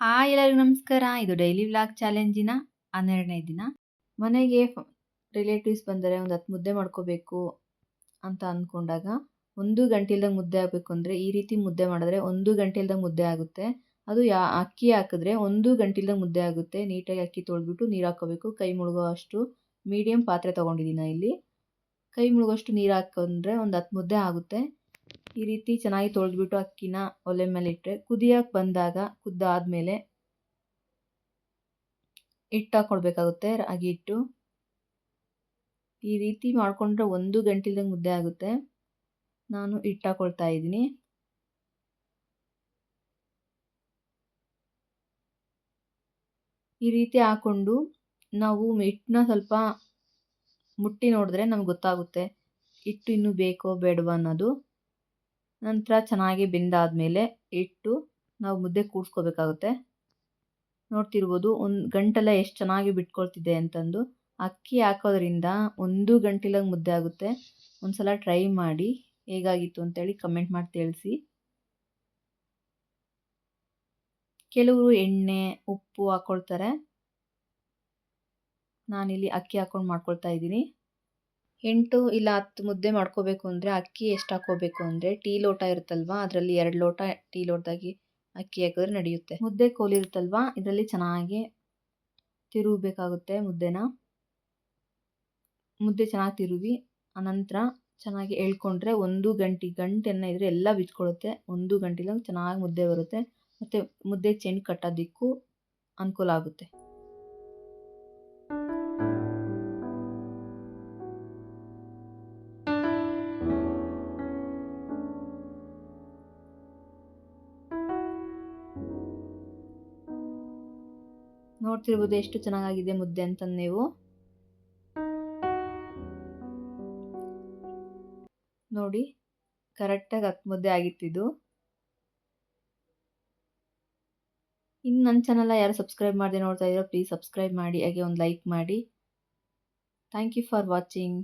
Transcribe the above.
Hi ಎಲ್ಲರಿಗೂ ನಮಸ್ಕಾರ. ಇದು ಡೈಲಿ ವ್ಲಾಗ್ ಚಾಲೆಂಜಿನ ಹನ್ನೆರಡನೇ ದಿನ. ಮನೆಗೆ ರಿಲೇಟಿವ್ಸ್ ಬಂದರೆ ಒಂದು ಹತ್ತು ಮುದ್ದೆ ಮಾಡ್ಕೋಬೇಕು ಅಂತ ಅಂದ್ಕೊಂಡಾಗ ಒಂದು ಗಂಟೆ ಇಲ್ದಂಗೆ ಮುದ್ದೆ ಆಗಬೇಕು ಅಂದರೆ ಈ ರೀತಿ ಮುದ್ದೆ ಮಾಡಿದ್ರೆ ಒಂದು ಗಂಟೆ ಇಲ್ದಂಗೆ ಮುದ್ದೆ ಆಗುತ್ತೆ. ಅದು ಯಾ, ಅಕ್ಕಿ ಹಾಕಿದ್ರೆ ಒಂದು ಗಂಟೆ ಇಲ್ದಂಗೆ ಮುದ್ದೆ ಆಗುತ್ತೆ. ನೀಟಾಗಿ ಅಕ್ಕಿ ತೊಳೆದ್ಬಿಟ್ಟು ನೀರು ಹಾಕೋಬೇಕು ಕೈ ಮುಳುಗೋ ಅಷ್ಟು ಮೀಡಿಯಮ್ ಪಾತ್ರೆ ತೊಗೊಂಡಿದ್ದೀನಿ ಇಲ್ಲಿ. ಕೈ ಮುಳುಗೋಷ್ಟು ನೀರು ಹಾಕೊಂಡ್ರೆ ಒಂದು ಹತ್ತು ಮುದ್ದೆ ಆಗುತ್ತೆ. ಈ ರೀತಿ ಚೆನ್ನಾಗಿ ತೊಳೆದ್ಬಿಟ್ಟು ಅಕ್ಕಿನ ಒಲೆ ಮೇಲೆ ಇಟ್ಟರೆ ಬಂದಾಗ ಕುದ್ದಾದ್ಮೇಲೆ ಹಿಟ್ಟು ಹಾಕ್ಕೊಡ್ಬೇಕಾಗುತ್ತೆ ರಾಗಿ ಹಿಟ್ಟು. ಈ ರೀತಿ ಮಾಡಿಕೊಂಡ್ರೆ ಒಂದು ಗಂಟಿಲ್ದಂಗೆ ಮುದ್ದೆ ಆಗುತ್ತೆ. ನಾನು ಹಿಟ್ಟು ಹಾಕ್ಕೊಳ್ತಾ ಇದ್ದೀನಿ. ಈ ರೀತಿ ಹಾಕ್ಕೊಂಡು ನಾವು ಹಿಟ್ಟನ್ನ ಸ್ವಲ್ಪ ಮುಟ್ಟಿ ನೋಡಿದ್ರೆ ನಮ್ಗೆ ಗೊತ್ತಾಗುತ್ತೆ ಹಿಟ್ಟು ಇನ್ನೂ ಬೇಕೋ ಬೇಡವೋ ಅನ್ನೋದು. ನಂತರ ಚೆನ್ನಾಗಿ ಬೆಂದಾದಮೇಲೆ ಇಟ್ಟು ನಾವು ಮುದ್ದೆ ಕೂಡಿಸ್ಕೋಬೇಕಾಗುತ್ತೆ. ನೋಡ್ತಿರ್ಬೋದು ಒಂದು ಗಂಟೆಲ್ಲ ಎಷ್ಟು ಚೆನ್ನಾಗಿ ಬಿಟ್ಕೊಳ್ತಿದೆ ಅಂತಂದು ಅಕ್ಕಿ ಹಾಕೋದ್ರಿಂದ ಒಂದು ಗಂಟೆಲಾಗ ಮುದ್ದೆ ಆಗುತ್ತೆ. ಒಂದು ಸಲ ಟ್ರೈ ಮಾಡಿ ಹೇಗಾಗಿತ್ತು ಅಂತೇಳಿ ಕಮೆಂಟ್ ಮಾಡಿ ತಿಳಿಸಿ. ಕೆಲವರು ಎಣ್ಣೆ, ಉಪ್ಪು ಹಾಕ್ಕೊಳ್ತಾರೆ ನಾನಿಲ್ಲಿ ಅಕ್ಕಿ ಹಾಕ್ಕೊಂಡು ಮಾಡ್ಕೊಳ್ತಾ ಇದ್ದೀನಿ. ಎಂಟು ಇಲ್ಲ ಹತ್ತು ಮುದ್ದೆ ಮಾಡ್ಕೋಬೇಕು ಅಂದರೆ ಅಕ್ಕಿ ಎಷ್ಟು ಹಾಕ್ಕೋಬೇಕು ಅಂದರೆ ಟೀ ಲೋಟ ಇರುತ್ತಲ್ವ? ಅದರಲ್ಲಿ ಎರಡು ಲೋಟ ಟೀ ಲೋಟದಾಗಿ ಅಕ್ಕಿ ಹಾಕಿದ್ರೆ ನಡೆಯುತ್ತೆ. ಮುದ್ದೆ ಕೋಲಿರುತ್ತಲ್ವ ಇದರಲ್ಲಿ ಚೆನ್ನಾಗಿ ತಿರುಗಬೇಕಾಗುತ್ತೆ ಮುದ್ದೆನ. ಮುದ್ದೆ ಚೆನ್ನಾಗಿ ತಿರುವಿ ಅನಂತರ ಚೆನ್ನಾಗಿ ಎಳ್ಕೊಂಡ್ರೆ ಒಂದು ಗಂಟೆ ಗಂಟೆನ ಇದ್ರೆ ಎಲ್ಲ ಬಿಚ್ಕೊಳ್ಳುತ್ತೆ ಒಂದು ಗಂಟೆಲಿ ಚೆನ್ನಾಗಿ ಮುದ್ದೆ ಬರುತ್ತೆ. ಮತ್ತು ಮುದ್ದೆ ಚೆಂಡು ಕಟ್ಟೋದಿಕ್ಕೂ ಅನುಕೂಲ ಆಗುತ್ತೆ. ನೋಡ್ತಿರ್ಬೋದು ಎಷ್ಟು ಚೆನ್ನಾಗಿದೆ ಮುದ್ದೆ ಅಂತ ನೀವು. ನೋಡಿ, ಕರೆಕ್ಟಾಗಿ ಹತ್ತು ಮುದ್ದೆ ಆಗಿತ್ತಿದ್ದು ಇನ್ನು ನನ್ನ ಚಾನಲ್ ಯಾರು ಸಬ್ಸ್ಕ್ರೈಬ್ ಮಾಡಿದೆ ನೋಡ್ತಾ ಇದ್ರೆ ಪ್ಲೀಸ್ ಸಬ್ಸ್ಕ್ರೈಬ್ ಮಾಡಿ, ಹಾಗೆ ಒಂದು ಲೈಕ್ ಮಾಡಿ. Thank you for watching.